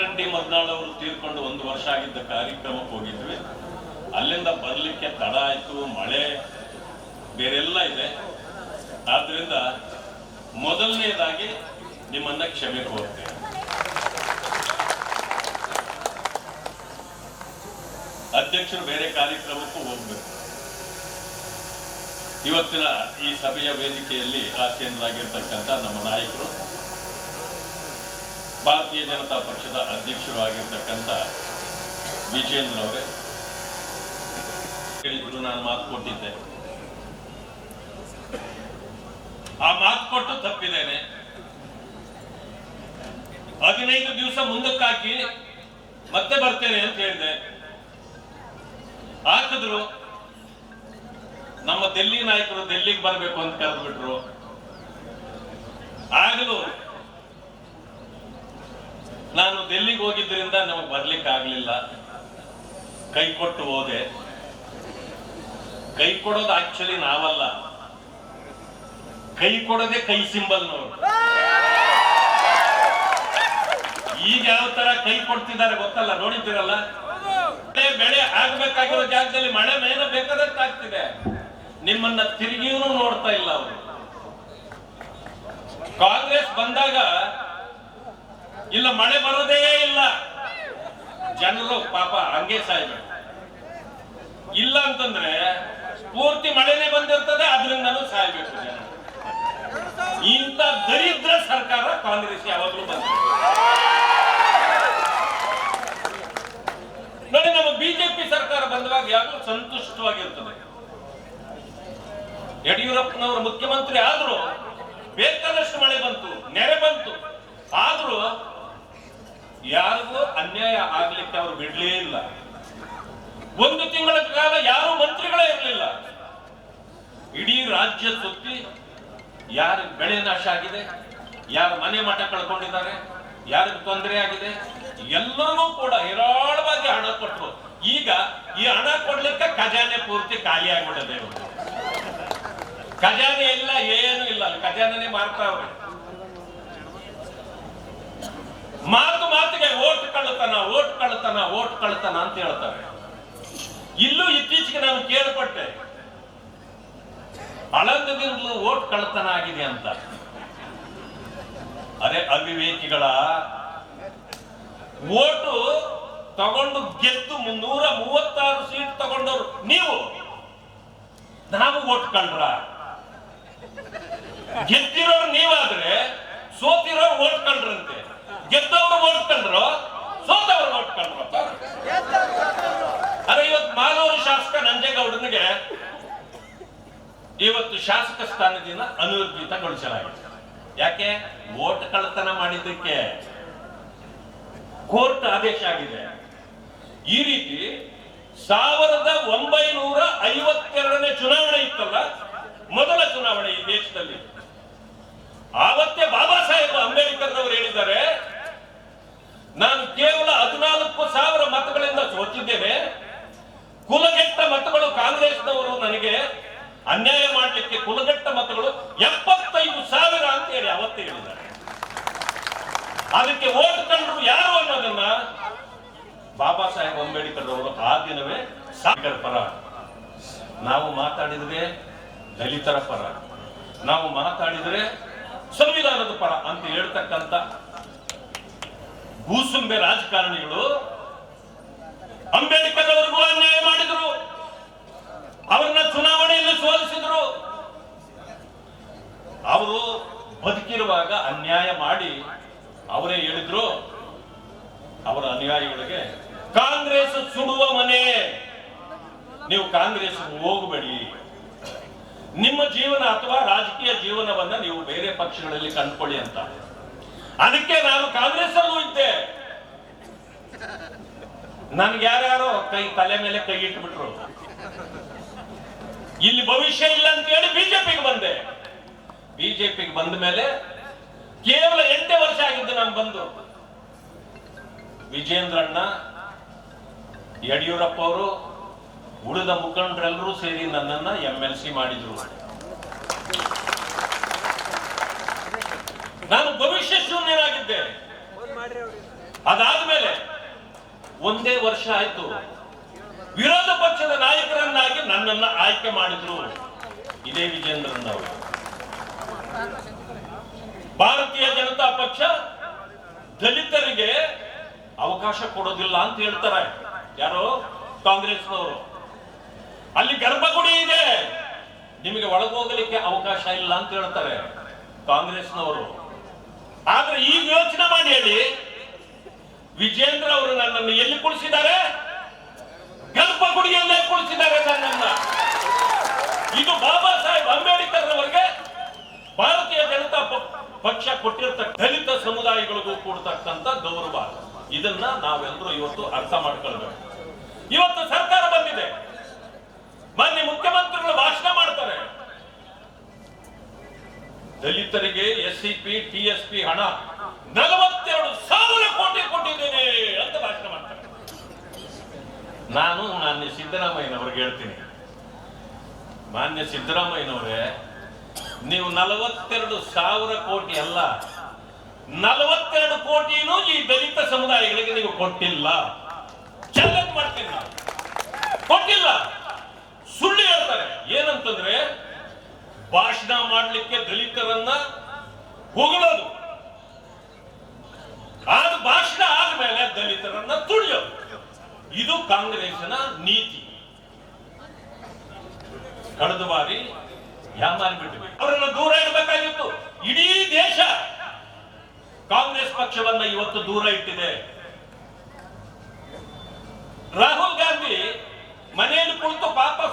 ವೆಂಕಟರೆಡ್ಡಿ ಮದ್ನಾಳ್ ಅವರು ತೀರ್ಕೊಂಡು ಒಂದು ವರ್ಷ ಆಗಿದ್ದ ಕಾರ್ಯಕ್ರಮಕ್ಕೆ ಹೋಗಿದ್ವಿ. ಅಲ್ಲಿಂದ ಬರಲಿಕ್ಕೆ ತಡ ಆಯ್ತು, ಮಳೆ ಬೇರೆಲ್ಲ ಇದೆ. ಆದ್ರಿಂದ ಮೊದಲನೇದಾಗಿ ನಿಮ್ಮನ್ನ ಕ್ಷಮೆ ಕೋರ್ತೇನೆ ಅಧ್ಯಕ್ಷರು ಬೇರೆ ಕಾರ್ಯಕ್ರಮಕ್ಕೂ ಹೋಗ್ಬೇಕು. ಇವತ್ತಿನ ಈ ಸಭೆಯ ವೇದಿಕೆಯಲ್ಲಿ ಆಸೀನರಾಗಿರ್ತಕ್ಕಂಥ ನಮ್ಮ ನಾಯಕರು ಭಾರತೀಯ ಜನತಾ ಪಕ್ಷದ ಅಧ್ಯಕ್ಷರು ಆಗಿರ್ತಕ್ಕಂಥ ವಿಜೇಂದ್ರ ಅವರೇ, ಹೇಳಿದ್ರು ನಾನು ಮಾತು ಕೊಟ್ಟಿದ್ದೆ. ಆ ಮಾತು ಕೊಟ್ಟು ತಪ್ಪಿದ್ದೇನೆ. ಹದಿನೈದು ದಿವಸ ಮುಂದಕ್ಕಾಕಿ ಮತ್ತೆ ಬರ್ತೇನೆ ಅಂತ ಹೇಳಿದೆ. ಹಾಕಿದ್ರು, ನಮ್ಮ ದೆಲ್ಲಿ ನಾಯಕರು ದೆಲ್ಲಿಗೆ ಬರಬೇಕು ಅಂತ ಕರೆದ್ಬಿಟ್ರು. ಆಗಲೂ ನಾನು ಡೆಲ್ಲಿಗೆ ಹೋಗಿದ್ದರಿಂದ ನಮಗೆ ಬರ್ಲಿಕ್ಕೆ ಆಗ್ಲಿಲ್ಲ ಕೈ ಕೊಟ್ಟು ಹೋದೆ. ಕೈ ಕೊಡೋದು ಆಕ್ಚುಲಿ ನಾವಲ್ಲ. ಕೈ ಕೊಡೋದೇ ಕೈ ಸಿಂಬಲ್ನವರು ಈಗ ಯಾವ ತರ ಕೈ ಕೊಡ್ತಿದ್ದಾರೆ ಗೊತ್ತಲ್ಲ, ನೋಡಿದ್ದೀರಲ್ಲ? ಬೆಳೆ ಆಗ್ಬೇಕಾಗಿರೋ ಜಾಗದಲ್ಲಿ ಮಳೆ ಮೇಲೆ ಬೇಕಾದಂತಾಗ್ತಿದೆ ನಿಮ್ಮನ್ನ ತಿರುಗಿಯೂ ನೋಡ್ತಾ ಇಲ್ಲ ಅವರು. ಕಾಂಗ್ರೆಸ್ ಬಂದಾಗ ಇಲ್ಲ, ಮಳೆ ಬರೋದೇ ಇಲ್ಲ. ಜನರು ಪಾಪ ಹಂಗೆ ಸಾಯ್ಬೇಕು. ಇಲ್ಲ ಅಂತಂದ್ರೆ ಪೂರ್ತಿ ಮಳೆನೇ ಬಂದಿರ್ತದೆ ಅದರಿಂದನೂ ಸಾಯ್ಬೇಕು ಜನ. ಇಂಥ ದರಿದ್ರ ಸರ್ಕಾರ ಕಾಂಗ್ರೆಸ್ ಯಾವಾಗಲೂ ಬಂದ ನೋಡಿ, ನಮ್ಮ ಬಿಜೆಪಿ ಸರ್ಕಾರ ಬಂದಾಗ ಯಾವಾಗಲೂ ಸಂತುಷ್ಟವಾಗಿರ್ತದೆ. ಯಡಿಯೂರಪ್ಪನವರು ಮುಖ್ಯಮಂತ್ರಿ ಆದ್ರೂ ಬೇಕಾದಷ್ಟು ಮಳೆ ಬಂತು, ನೆರೆ ಬಂತು. ಯಾರಿಗೂ ಅನ್ಯಾಯ ಆಗ್ಲಿಕ್ಕೆ ಅವರು ಬಿಡ್ಲೇ ಇಲ್ಲ. ಒಂದು ತಿಂಗಳ ಕಾಲ ಯಾರು ಮಂತ್ರಿಗಳೇ ಇರಲಿಲ್ಲ. ಇಡೀ ರಾಜ್ಯ ಸುತ್ತಿ ಯಾರ ಬೆಳೆ ನಾಶ ಆಗಿದೆ, ಯಾರ ಮನೆ ಮಠ ಕಳ್ಕೊಂಡಿದ್ದಾರೆ, ಯಾರಿಗೆ ತೊಂದರೆ ಆಗಿದೆ ಎಲ್ಲರೂ ಕೂಡ ಹೇರಾಳವಾಗಿ ಹಣ ಕೊಟ್ಟರು ಈಗ ಈ ಹಣ ಕೊಡ್ಲಿಕ್ಕೆ ಖಜಾನೆ ಪೂರ್ತಿ ಖಾಲಿ ಆಗ್ಬಿಡದೆ ಖಜಾನೆ ಇಲ್ಲ, ಏನು ಇಲ್ಲ. ಖಜಾನೆ ಮಾರ್ತಾವ್ರೆ. ಮಾತು ಮಾತಿಗೆ ಓಟ್ ಕಳ್ತನ ಓಟ್ ಕಳ್ತನ ಅಂತ ಹೇಳ್ತಾರೆ. ಇಲ್ಲೂ ಇತ್ತೀಚೆಗೆ ನಾನು ಕೇಳ್ಪಟ್ಟೆ. ಅಳಂದದಿಂದಲೂ ಓಟ್ ಕಳ್ತನ ಆಗಿದೆ ಅಂತ. ಅದೇ ಅವಿವೇಕಿಗಳ, ಓಟು ತಗೊಂಡು ಗೆದ್ದು ಮುನ್ನೂರ ಮೂವತ್ತಾರು ಸೀಟ್ ತಗೊಂಡವ್ರು ನೀವು. ನಾವು ಓಟ್ ಕಳ್ರ. ಗೆದ್ದಿರೋರು ನೀವಾದ್ರೆ ಸೋತಿರೋರು ಓಟ್ ಕಳ್ರಂತೆ. ಗೆದ್ದವರು ಓಟ್ ಕಳ್ರು. ಸೋತವರು ಅರೆ ಇವತ್ತು ಶಾಸಕ ನಂಜೇಗೌಡನಿಗೆ ಇವತ್ತು ಶಾಸಕ ಸ್ಥಾನದಿಂದ ಅನುರ್ಜಿತಗೊಳಿಸಲಾಗಿದೆ ಯಾಕೆ? ವೋಟ್ ಕಳ್ಳತನ ಮಾಡಿದ್ದಕ್ಕೆ ಕೋರ್ಟ್ ಆದೇಶ ಆಗಿದೆ. ಈ ರೀತಿ ಸಾವಿರದ ಒಂಬೈನೂರ ಐವತ್ತೆರಡನೇ ಚುನಾವಣೆ ಇತ್ತಲ್ಲ, ಮೊದಲ ಚುನಾವಣೆ ಈ ದೇಶದಲ್ಲಿ. ಆವತ್ತೇ ಬಾಬಾ ಸಾಹೇಬ್ ಅಂಬೇಡ್ಕರ್ ಅವರು ಹೇಳಿದ್ದಾರೆ ನಾನು ಕೇವಲ ಹದಿನಾಲ್ಕು ಸಾವಿರ ಮತಗಳಿಂದ ಸೋತಿದ್ದೇನೆ. ಕುಲಗೆಟ್ಟ ಮತಗಳು ಕಾಂಗ್ರೆಸ್ನವರು ನನಗೆ ಅನ್ಯಾಯ ಮಾಡಲಿಕ್ಕೆ ಕುಲಗೆಟ್ಟ ಮತಗಳು ಎಪ್ಪತ್ತೈದು ಸಾವಿರ ಅಂತ ಹೇಳಿ ಅವತ್ತೇ ಹೇಳಿದ್ದಾರೆ. ಅದಕ್ಕೆ ಓಟ್ ಕಂಡ್ರು ಯಾರು ಅನ್ನೋದನ್ನ ಬಾಬಾ ಸಾಹೇಬ್ ಅಂಬೇಡ್ಕರ್ ಅವರು ಆ ದಿನವೇ ಸಾಗರ ಪರ. ನಾವು ಮಾತಾಡಿದ್ರೆ ದಲಿತರ ಪರ. ನಾವು ಮಾತಾಡಿದ್ರೆ ಸಂವಿಧಾನದ ಪರ ಅಂತ ಹೇಳ್ತಕ್ಕಂಥ ಭೂಸುಂಬೆ ರಾಜಕಾರಣಿಗಳು ಅಂಬೇಡ್ಕರ್ ಅವರಿಗೂ ಅನ್ಯಾಯ ಮಾಡಿದ್ರು. ಅವರನ್ನ ಚುನಾವಣೆಯಲ್ಲಿ ಸೋಲಿಸಿದ್ರು. ಅವರು ಬದುಕಿರುವಾಗ ಅನ್ಯಾಯ ಮಾಡಿ ಅವರೇ ಹೇಳಿದ್ರು, ಅವರ ಅನುಯಾಯಿಗಳಿಗೆ ಕಾಂಗ್ರೆಸ್ ಸುಡುವ ಮನೆ. ನೀವು ಕಾಂಗ್ರೆಸ್ ಹೋಗಬೇಡಿ. ನಿಮ್ಮ ಜೀವನ ಅಥವಾ ರಾಜಕೀಯ ಜೀವನವನ್ನ ನೀವು ಬೇರೆ ಪಕ್ಷಗಳಲ್ಲಿ ಕಂಡುಕೊಳ್ಳಿ ಅಂತ. ಅದಕ್ಕೆ ನಾನು ಕಾಂಗ್ರೆಸ್ ಅಲ್ಲೂ ಇದ್ದೆ. ನನ್ಗೆ ಯಾರ್ಯಾರು ಕೈ ತಲೆ ಮೇಲೆ ಕೈ ಇಟ್ಬಿಟ್ರು. ಇಲ್ಲಿ ಭವಿಷ್ಯ ಇಲ್ಲ ಅಂತ ಹೇಳಿ ಬಿಜೆಪಿಗೆ ಬಂದೆ. ಬಿಜೆಪಿಗೆ ಬಂದ ಮೇಲೆ ಕೇವಲ ಎಂಟೇ ವರ್ಷ ಆಗಿದ್ದು ನಾನು ಬಂದು. ವಿಜೇಂದ್ರಣ್ಣ, ಯಡಿಯೂರಪ್ಪ ಅವರು ಉಳಿದ ಮುಖಂಡರೆಲ್ಲರೂ ಸೇರಿ ನನ್ನನ್ನ ಎಂ ಎಲ್ ಸಿ ಮಾಡಿದ್ರು. ನಾನು ಭವಿಷ್ಯ ಶೂನ್ಯನಾಗಿದ್ದೆ ಅದಾದ್ಮೇಲೆ ಒಂದೇ ವರ್ಷ ಆಯ್ತು. ವಿರೋಧ ಪಕ್ಷದ ನಾಯಕರನ್ನಾಗಿ ನನ್ನನ್ನ ಆಯ್ಕೆ ಮಾಡಿದ್ರು ಇದೇ ವಿಜೇಂದ್ರನ್ ಅವರು ಭಾರತೀಯ ಜನತಾ ಪಕ್ಷ ದಲಿತರಿಗೆ ಅವಕಾಶ ಕೊಡೋದಿಲ್ಲ ಅಂತ ಹೇಳ್ತಾರೆ. ಯಾರು? ಕಾಂಗ್ರೆಸ್ನವರು. ಅಲ್ಲಿ ಗರ್ಭಗುಡಿ ಇದೆ. ನಿಮಗೆ ಒಳಗೋಗಲಿಕ್ಕೆ ಅವಕಾಶ ಇಲ್ಲ ಅಂತ ಹೇಳ್ತಾರೆ ಕಾಂಗ್ರೆಸ್ನವರು. ಆದ್ರೆ ಈಗ ಯೋಚನೆ ಮಾಡಿ ಹೇಳಿ. ವಿಜೇಂದ್ರ ಅವರು ನನ್ನನ್ನು ಎಲ್ಲಿ ಕುಳಿಸಿದ್ದಾರೆ? ಗರ್ಭಗುಡಿಯಲ್ಲೇ ಕುಳಿಸಿದ್ದಾರೆ ನನ್ನನ್ನ ಇದು ಬಾಬಾ ಸಾಹೇಬ್ ಅಂಬೇಡ್ಕರ್ ಅವರಿಗೆ ಭಾರತೀಯ ಜನತಾ ಪಕ್ಷ ಕೊಟ್ಟಿರ್ತಕ್ಕ, ದಲಿತ ಸಮುದಾಯಗಳಿಗೂ ಕೊಡ್ತಕ್ಕಂತ ಗೌರವ. ಇದನ್ನ ನಾವೆಲ್ಲರೂ ಇವತ್ತು ಅರ್ಥ ಮಾಡ್ಕೊಳ್ಬೇಕು. ಇವತ್ತು ಸರ್ಕಾರ ಬಂದಿದೆ ಮಾನ್ಯ ಮುಖ್ಯಮಂತ್ರಿಗಳು ಭಾಷಣ ಮಾಡ್ತಾರೆ ದಲಿತರಿಗೆ S C P T P ಹಣ ನಲವತ್ತೆರಡು ಸಾವಿರ ಕೋಟಿ ಕೊಟ್ಟಿದ್ದೇನೆ ಅಂತ ಭಾಷಣ ಮಾಡ್ತಾರೆ. ನಾನು ಮಾನ್ಯ ಸಿದ್ದರಾಮಯ್ಯನವ್ರಿಗೆ ಹೇಳ್ತೀನಿ. ಮಾನ್ಯ ಸಿದ್ದರಾಮಯ್ಯನವರೇ, ನೀವು ನಲವತ್ತೆರಡು ಸಾವಿರ ಕೋಟಿ ಅಲ್ಲ, ನಲವತ್ತೆರಡು ಕೋಟಿನೂ ಈ ದಲಿತ ಸಮುದಾಯಗಳಿಗೆ ನೀವು ಕೊಟ್ಟಿಲ್ಲ. ಚಾಲೆಂಜ್ ಮಾಡ್ತೀನಿ ಕೊಟ್ಟಿಲ್ಲ. ಸುಳ್ಳು ಹೇಳ್ತಾರೆ. ಏನಂತಂದ್ರೆ ಭಾಷಣ ಮಾಡಲಿಕ್ಕೆ ದಲಿತರನ್ನ ಹೊಗಳೋದು. ಆದ ಭಾಷಣ ಆದ್ಮೇಲೆ ದಲಿತರನ್ನ ತುಳಿಯೋದು. ಇದು ಕಾಂಗ್ರೆಸ್ನ ನೀತಿ. ಕಳೆದ ಬಾರಿ ಯಾಮಾರಿ ಅವರನ್ನು ದೂರ ಇಡಬೇಕಾಗಿತ್ತು. ಇಡೀ ದೇಶ ಕಾಂಗ್ರೆಸ್ ಪಕ್ಷವನ್ನ ಇವತ್ತು ದೂರ ಇಟ್ಟಿದೆ. ರಾಹುಲ್ ಗಾಂಧಿ ಮನೆಯಲ್ಲಿ ಕುಳಿತು ಪಾಪ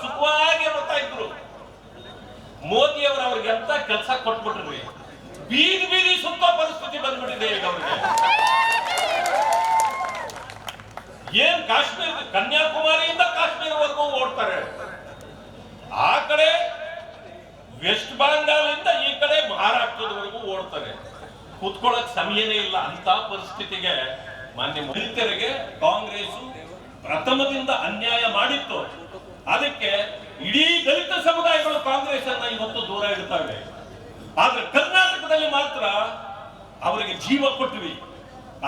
ಮೋದಿ ಅವರು ಅವ್ರಿಗೆ ಎಂತ ಕೆಲಸ ಕೊಟ್ಬಿಟ್ರಿ ಬೀದಿ ಬೀದಿ ಸುತ್ತ ಪರಿಸ್ಥಿತಿ ಬಂದ್ಬಿಟ್ಟಿದೆ ಈಗ ಅವ್ರಿಗೆ. ಏನ್ ಕಾಶ್ಮೀರ, ಕನ್ಯಾಕುಮಾರಿಯಿಂದ ಕಾಶ್ಮೀರವರೆಗೂ ಓಡ್ತಾರೆ. ಆ ಕಡೆ ವೆಸ್ಟ್ ಬೆಂಗಾಲಿಂದ ಈ ಕಡೆ ಮಹಾರಾಷ್ಟ್ರದವರೆಗೂ ಓಡ್ತಾರೆ. ಕುತ್ಕೊಳ್ಳಕ್ ಸಮಯನೇ ಇಲ್ಲ. ಅಂತ ಪರಿಸ್ಥಿತಿಗೆ ಮಾನ್ಯ ದಲಿತರಿಗೆ ಕಾಂಗ್ರೆಸ್ ಪ್ರಥಮದಿಂದ ಅನ್ಯಾಯ ಮಾಡಿತ್ತು. ಅದಕ್ಕೆ ಇಡೀ ದಲಿತ ಸಮುದಾಯಗಳು ಕಾಂಗ್ರೆಸ್ ಅನ್ನ ಇವತ್ತು ದೂರ ಇಡ್ತಾವೆ ಆದ್ರೆ ಕರ್ನಾಟಕದಲ್ಲಿ ಮಾತ್ರ ಅವರಿಗೆ ಜೀವ ಕೊಟ್ವಿ.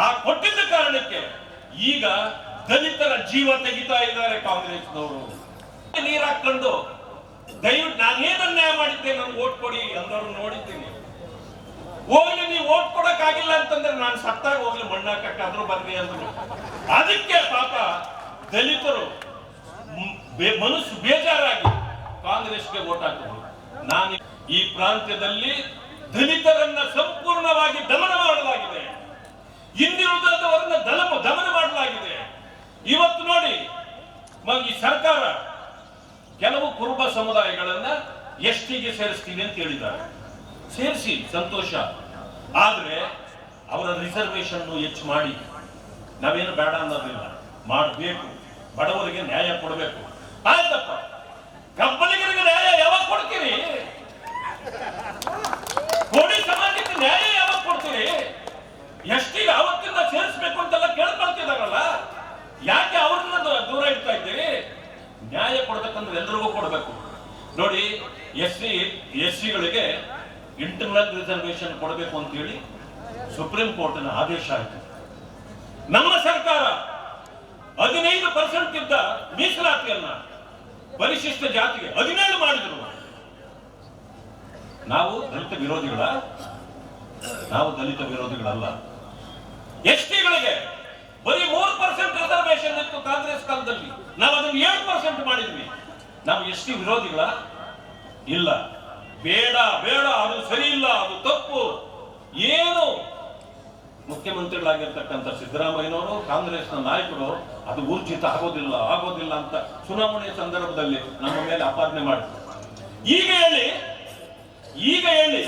ಆ ಕೊಟ್ಟಿದ್ದ ಕಾರಣಕ್ಕೆ ಈಗ ದಲಿತರ ಜೀವ ತೆಗಿತಾ ಇದ್ದಾರೆ ಕಾಂಗ್ರೆಸ್ನವರು. ನೀರ್ ಹಾಕೊಂಡು ದಯವಿಟ್ಟು ನಾನೇನ್ ಅನ್ಯಾಯ ಮಾಡಿದ್ದೆ ನನ್ಗೆ ಓಟ್ ಕೊಡಿ ಎಲ್ಲರೂ ನೋಡಿದ್ದೀನಿ. ಹೋಗ್ಲಿ, ನೀವು ಓಟ್ ಕೊಡಕ್ ಆಗಿಲ್ಲ ಅಂತಂದ್ರೆ ನಾನು ಸತ್ತಾಗ ಹೋಗ್ಲಿ ಮಣ್ಣಾಕಾದ್ರೂ ಬರ್ರಿ ಅಂದ್ರು. ಅದಕ್ಕೆ ಪಾಪ ದಲಿತರು ಮನಸ್ಸು ಬೇಜಾರಾಗಿ ಕಾಂಗ್ರೆಸ್ಗೆ ಓಟ್ ಹಾಕಿದ್ರು. ನಾನು ಈ ಪ್ರಾಂತ್ಯದಲ್ಲಿ ದಲಿತರನ್ನ ಸಂಪೂರ್ಣವಾಗಿ ದಮನ ಮಾಡಲಾಗಿದೆ. ಹಿಂದಿರುಳಿದವರನ್ನ ದಲಮ, ದಮನ ಮಾಡಲಾಗಿದೆ. ಇವತ್ತು ನೋಡಿ ಈ ಸರ್ಕಾರ ಕೆಲವು ಕುರುಬ ಸಮುದಾಯಗಳನ್ನ ಎಷ್ಟಿಗೆ ಸೇರಿಸ್ತೀವಿ ಅಂತ ಹೇಳಿದ್ದಾರೆ. ಸೇರಿಸಿ, ಸಂತೋಷ. ಆದ್ರೆ ಅವರ ರಿಸರ್ವೇಶನ್ ಹೆಚ್ಚು ಮಾಡಿ. ನಾವೇನು ಬೇಡ ಅನ್ನೋದಿಲ್ಲ. ಮಾಡಬೇಕು. ಬಡವರಿಗೆ ನ್ಯಾಯ ಕೊಡಬೇಕು. ಆಯ್ತಪ್ಪ. ಕಬ್ಬಲಿಗರಿಗೆ ನ್ಯಾಯ ಯಾವಾಗ ಕೊಡ್ತೀರಿ? ಕೋಡಿ ಸಮಾಜಕ್ಕೆ ನ್ಯಾಯ ಯಾವಾಗ ಕೊಡ್ತೀರಿ? ಎಷ್ಟಿಗೆ ಅವತ್ತಿಂದ ಸೇರಿಸ್ಬೇಕು ಅಂತೆಲ್ಲ ಕೇಳ್ಕೊಳ್ತಿದಾರಲ್ಲ? ಯಾಕೆ ಅವ್ರನ್ನ ದೂರ ಇಡ್ತಾ ಇದ್ದೀರಿ? ನ್ಯಾಯ ಕೊಡ್ಬೇಕಂದ್ರೆ ಎಲ್ರಿಗೂ ಕೊಡಬೇಕು. ನೋಡಿ ಎಸ್ ಸಿ ಎಸ್ ಸಿಗಳಿಗೆ ಇಂಟರ್ನಲ್ ರಿಸರ್ವೇಶನ್ ಕೊಡಬೇಕು ಅಂತ ಹೇಳಿ ಸುಪ್ರೀಂ ಕೋರ್ಟ್ನ ಆದೇಶ ಆಯಿತು. ನಮ್ಮ ಸರ್ಕಾರ ಹದಿನೈದು ಪರ್ಸೆಂಟ್ ಇದ್ದ ಮೀಸಲಾತಿಯನ್ನ ಪರಿಶಿಷ್ಟ ಜಾತಿಗೆ ಹದಿನೇಳು ಮಾಡಿದ್ರು. ನಾವು ದಲಿತ ವಿರೋಧಿಗಳ, ನಾವು ದಲಿತ ವಿರೋಧಿಗಳಲ್ಲ. ಎಸ್ ಟಿಗಳಿಗೆ ಬರೀ ಮೂರು ಪರ್ಸೆಂಟ್ ರಿಸರ್ವೇಶನ್ ಇತ್ತು ಕಾಂಗ್ರೆಸ್ ಕಾಲದಲ್ಲಿ. ನಾವು ಅದನ್ನು ಏಳು ಪರ್ಸೆಂಟ್ ಮಾಡಿದ್ವಿ. ನಾವು ಎಸ್ ಟಿ ವಿರೋಧಿಗಳ ಇಲ್ಲ. ಬೇಡ ಬೇಡ, ಅದು ಸರಿ ಇಲ್ಲ, ಅದು ತಪ್ಪು. ಏನು ಮುಖ್ಯಮಂತ್ರಿಗಳಾಗಿರ್ತಕ್ಕಂಥ ಸಿದ್ದರಾಮಯ್ಯನವರು, ಕಾಂಗ್ರೆಸ್ನ ನಾಯಕರು, ಅದು ಊರ್ಜಿತ ಆಗೋದಿಲ್ಲ ಆಗೋದಿಲ್ಲ ಅಂತ ಚುನಾವಣೆ ಸಂದರ್ಭದಲ್ಲಿ ನಮ್ಮ ಮೇಲೆ ಆಪಾದನೆ ಮಾಡಿದ್ರು. ಈಗ ಹೇಳಿ ಈಗ ಹೇಳಿ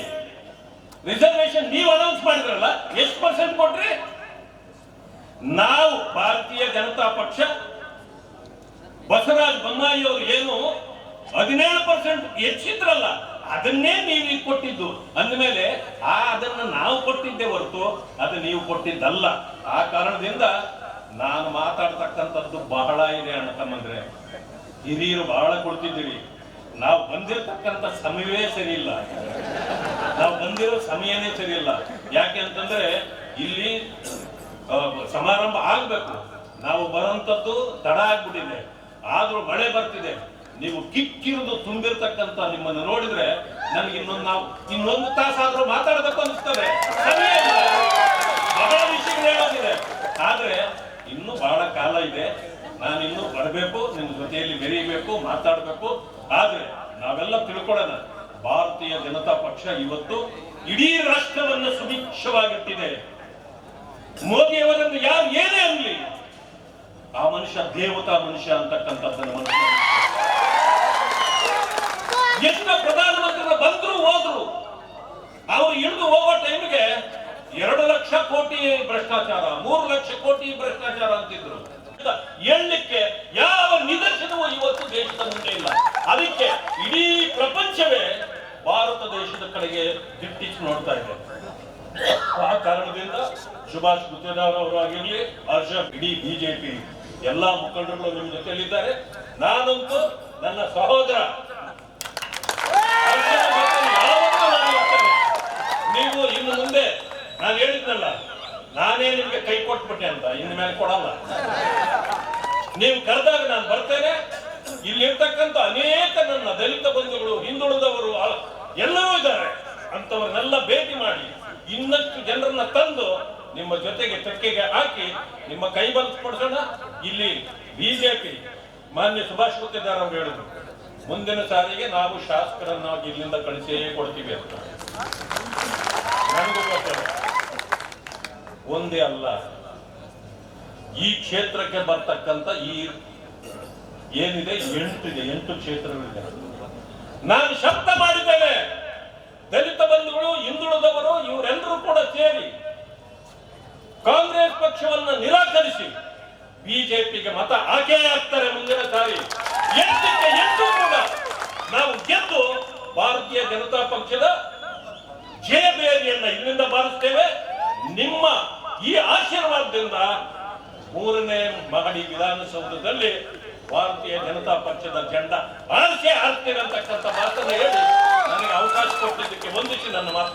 ರಿಸರ್ವೇಶನ್ ನೀವು ಅನೌನ್ಸ್ ಮಾಡಿದ್ರಲ್ಲ, ಎಷ್ಟು ಪರ್ಸೆಂಟ್ ಕೊಟ್ರಿ? ನಾವು ಭಾರತೀಯ ಜನತಾ ಪಕ್ಷ, ಬಸವರಾಜ ಬೊಮ್ಮಾಯಿ ಅವರು ಏನು ಹದಿನೇಳು ಪರ್ಸೆಂಟ್ ಹೆಚ್ಚಿದ್ರಲ್ಲ ಅದನ್ನೇ ನೀವು ಕೊಟ್ಟಿದ್ದು. ಅಂದಮೇಲೆ, ಆ ಅದನ್ನ ನಾವು ಕೊಟ್ಟಿದ್ದೆ ಹೊರತು ಅದು ನೀವು ಕೊಟ್ಟಿದ್ದಲ್ಲ. ಆ ಕಾರಣದಿಂದ ನಾನು ಮಾತಾಡ್ತಕ್ಕಂಥದ್ದು ಬಹಳ ಇದೆ ಅಣ್ಣ ತಮ್ಮಂದ್ರೆ. ಹಿರಿಯರು ಬಹಳ ಕೊಡ್ತಿದ್ದೀರಿ. ನಾವು ಬಂದಿರತಕ್ಕಂಥ ಸಮಯವೇ ಸರಿ ಇಲ್ಲ ನಾವು ಬಂದಿರೋ ಸಮಯನೇ ಸರಿಯಿಲ್ಲ. ಯಾಕೆ ಅಂತಂದ್ರೆ, ಇಲ್ಲಿ ಸಮಾರಂಭ ಆಗ್ಬೇಕು. ನಾವು ಬರೋಂಥದ್ದು ತಡ ಆಗ್ಬಿಟ್ಟಿದೆ. ಆದ್ರೂ ಮಳೆ ಬರ್ತಿದೆ. ನೀವು ಕಿಕ್ಕಿರಿದು ತುಂಬಿರ್ತಕ್ಕಂತ ನಿಮ್ಮನ್ನು ನೋಡಿದ್ರೆ ನನಗೆ ಇನ್ನೊಂದು ನಾವು ಇನ್ನೊಂದು ತಾಸಾದ್ರೂ ಮಾತಾಡಬೇಕು ಅನಿಸ್ತದೆ. ಬಹಳ ವಿಷಯಗಳು ಹೇಳೋದಿದೆ. ಆದ್ರೆ ಇನ್ನು ಬಹಳ ಕಾಲ ಇದೆ. ನಾನು ಇನ್ನು ಬರಬೇಕು, ನಿಮ್ಮ ಜೊತೆಯಲ್ಲಿ ಬೆರೀಬೇಕು, ಮಾತಾಡಬೇಕು. ಆದ್ರೆ ನಾವೆಲ್ಲ ತಿಳ್ಕೊಳ್ಳೋಣ, ಭಾರತೀಯ ಜನತಾ ಪಕ್ಷ ಇವತ್ತು ಇಡೀ ರಾಷ್ಟ್ರವನ್ನು ಸುಭಿಕ್ಷವಾಗಿಟ್ಟಿದೆ. ಮೋದಿಯವರನ್ನು ಯಾರು ಏನೇ ಅನ್ಲಿ, ಆ ಮನುಷ್ಯ ದೇವತಾ ಮನುಷ್ಯ ಅಂತಕ್ಕಂಥದ್ದನ್ನು ಮನುಷ್ಯ ಎಷ್ಟು ಪ್ರಧಾನಮಂತ್ರಿಗಳು ಬಂದ್ರು ಹೋದ್ರು. ಅವರು ಇಳಿದು ಹೋಗೋ ಟೈಮ್ಗೆ ಎರಡು ಲಕ್ಷ ಕೋಟಿ ಭ್ರಷ್ಟಾಚಾರ, ಮೂರು ಲಕ್ಷ ಕೋಟಿ ಭ್ರಷ್ಟಾಚಾರ ಅಂತಿದ್ರು. ಹೇಳಲಿಕ್ಕೆ ಯಾವ ನಿದರ್ಶನವೂ ಇವತ್ತು ದೇಶದ ಮುಂದೆ ಇಲ್ಲ. ಅದಕ್ಕೆ ಇಡೀ ಪ್ರಪಂಚವೇ ಭಾರತ ದೇಶದ ಕಡೆಗೆ ದಿಟ್ಟಿಸಿ ನೋಡ್ತಾ ಇದೆ. ಆ ಕಾರಣದಿಂದ ಸುಭಾಷ್ ಗುತ್ತೇದಾರ್ ಆಗಿರಲಿ ಹರ್ಷ ಇಡೀ ಬಿಜೆಪಿ ಎಲ್ಲಾ ಮುಖಂಡರುಗಳು ನಿಮ್ಮ ಜೊತೆಯಲ್ಲಿದ್ದಾರೆ. ನಾನಂತೂ ನನ್ನ ಸಹೋದರ ನೀವು ಇನ್ನು ಮುಂದೆ ನಾನು ಹೇಳಿದ್ನಲ್ಲ, ನಾನೇ ನಿಮ್ಗೆ ಕೈ ಕೊಟ್ಬಿಟ್ಟೆ ಅಂತ, ಇನ್ನು ಮೇಲೆ ಕೊಡಲ್ಲ. ನೀವು ಕರೆದಾಗ ನಾನು ಬರ್ತೇನೆ, ಇಲ್ಲಿರ್ತಕ್ಕಂಥ ಅನೇಕ ನನ್ನ ದಲಿತ ಬಂಧುಗಳು, ಹಿಂದುಳಿದವರು ಎಲ್ಲರೂ ಇದ್ದಾರೆ. ಅಂತವ್ರನ್ನೆಲ್ಲ ಭೇಟಿ ಮಾಡಿ, ಇನ್ನಷ್ಟು ಜನರನ್ನ ತಂದು ನಿಮ್ಮ ಜೊತೆಗೆ ಚಕ್ಕೆಗೆ ಹಾಕಿ, ನಿಮ್ಮ ಕೈ ಬಲಿಸ್ಕೊಡ್ಸೋಣ ಇಲ್ಲಿ ಬಿಜೆಪಿ, ಮಾನ್ಯ ಸುಭಾಷ್ ಗುತ್ತೇದಾರ್ ಅವರು ಹೇಳಿದ್ರು. ಮುಂದಿನ ಸಾರಿಗೆ ನಾವು ಶಾಸಕರನ್ನಾಗಿ ಇಲ್ಲಿಂದ ಕಳಿಸೇ ಕೊಡ್ತೀವಿ ಅಂತ. ಒಂದೇ ಅಲ್ಲ. ಈ ಕ್ಷೇತ್ರಕ್ಕೆ ಬರ್ತಕ್ಕಂಥ ಈ ಏನಿದೆ? ಎಂಟು ಇದೆ ಎಂಟು ಕ್ಷೇತ್ರಗಳಿದೆ. ನಾನು ಶಬ್ದ ಮಾಡಿದ್ದೇನೆ. ದಲಿತ ಬಂಧುಗಳು, ಹಿಂದುಳಿದವರು, ಇವರೆಲ್ಲರೂ ಕೂಡ ಸೇರಿ ಕಾಂಗ್ರೆಸ್ ಪಕ್ಷವನ್ನ ನಿರಾಕರಿಸಿ, ಬಿಜೆಪಿಗೆ ಮತ ಆಕೆ ಆಗ್ತಾರೆ ಮುಂದಿನ ಸಾರಿ. ಎಂಟಕ್ಕೆ ಎಷ್ಟು ಕೂಡ ನಾವು ಗೆದ್ದು ಭಾರತೀಯ ಜನತಾ ಪಕ್ಷದ ಜಯಬೇರಿಯನ್ನ ಇಲ್ಲಿಂದ ಬಾರಿಸ್ತೇವೆ. ನಿಮ್ಮ ಈ ಆಶೀರ್ವಾದದಿಂದ ಮೂರನೇ ಮಹಡಿ ವಿಧಾನಸೌಧದಲ್ಲಿ ಭಾರತೀಯ ಜನತಾ ಪಕ್ಷದ ಜೆಂಡ ಆರಿಸಿ ಅಂತಕ್ಕಂಥ ಮಾತನ್ನು ಹೇಳಿ ನನಗೆ ಅವಕಾಶ ಕೊಟ್ಟಿದ್ದಕ್ಕೆ ವಂದಿಸಿ ನನ್ನ ಮಾತು.